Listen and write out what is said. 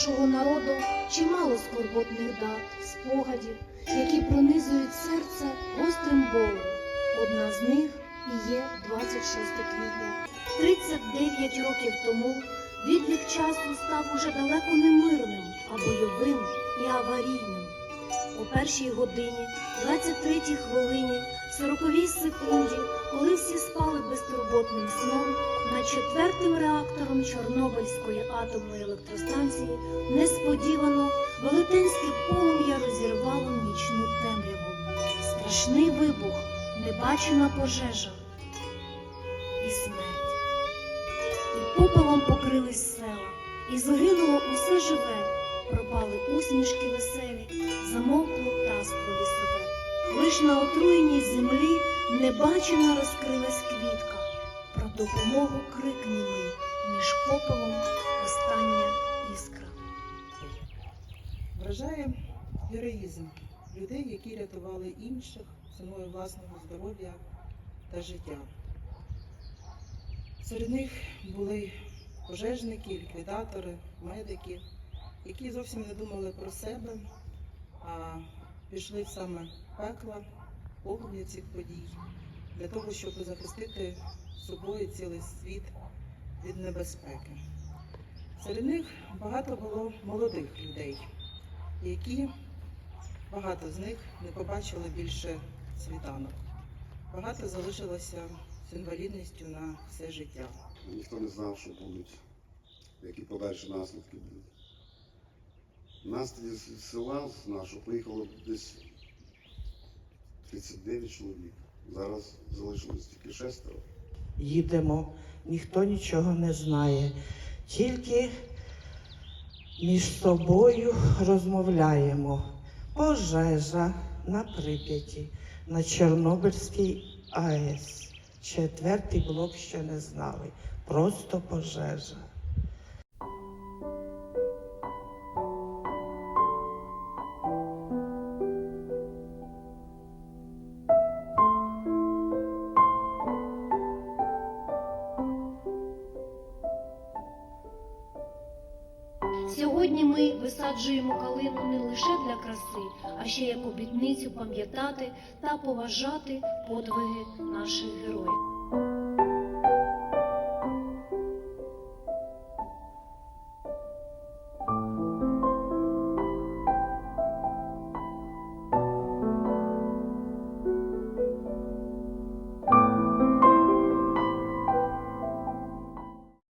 нашого народу чимало скорботних дат, спогадів, які пронизують серце гострим болем. Одна з них і є 26 квітня. 39 років тому відлік часу став уже далеко не мирним, а бойовим і аварійним. О першій годині, 23 хвилині, 40 секунді, коли всі спали безтурботним сном, над четвертим реактором Чорнобильської атомної електростанції несподівано велетенське полум'я розірвало нічну темряву. Страшний вибух, небачена пожежа і смерть. І попелом покрились села, і загинуло усе живе, пропали усмішки веселі, замовкло птаство лісове. Лиш на отруєній землі небачена розкрилась квітка. Про допомогу крик німий, між попелом остання іскра. Вражає героїзм людей, які рятували інших ціною власного здоров'я та життя. Серед них були пожежники, ліквідатори, медики, які зовсім не думали про себе, а пішли в саме пекло, полум'я цих подій для того, щоб захистити собою цілий світ від небезпеки. Серед них багато було молодих людей, які багато з них не побачили більше світанок. Багато залишилося з інвалідністю на все життя. Ніхто не знав, що будуть, які подальші наслідки будуть. Нас тоді села з нашого приїхало десь 39 чоловік. Зараз залишилось тільки шестеро. їдемо, ніхто нічого не знає, тільки між собою розмовляємо. Пожежа на Прип'яті, на Чорнобильській АЕС. Четвертий блок ще не знали. Просто пожежа. Сьогодні ми висаджуємо калину не лише для краси, а ще як обітницю пам'ятати та поважати подвиги наших героїв.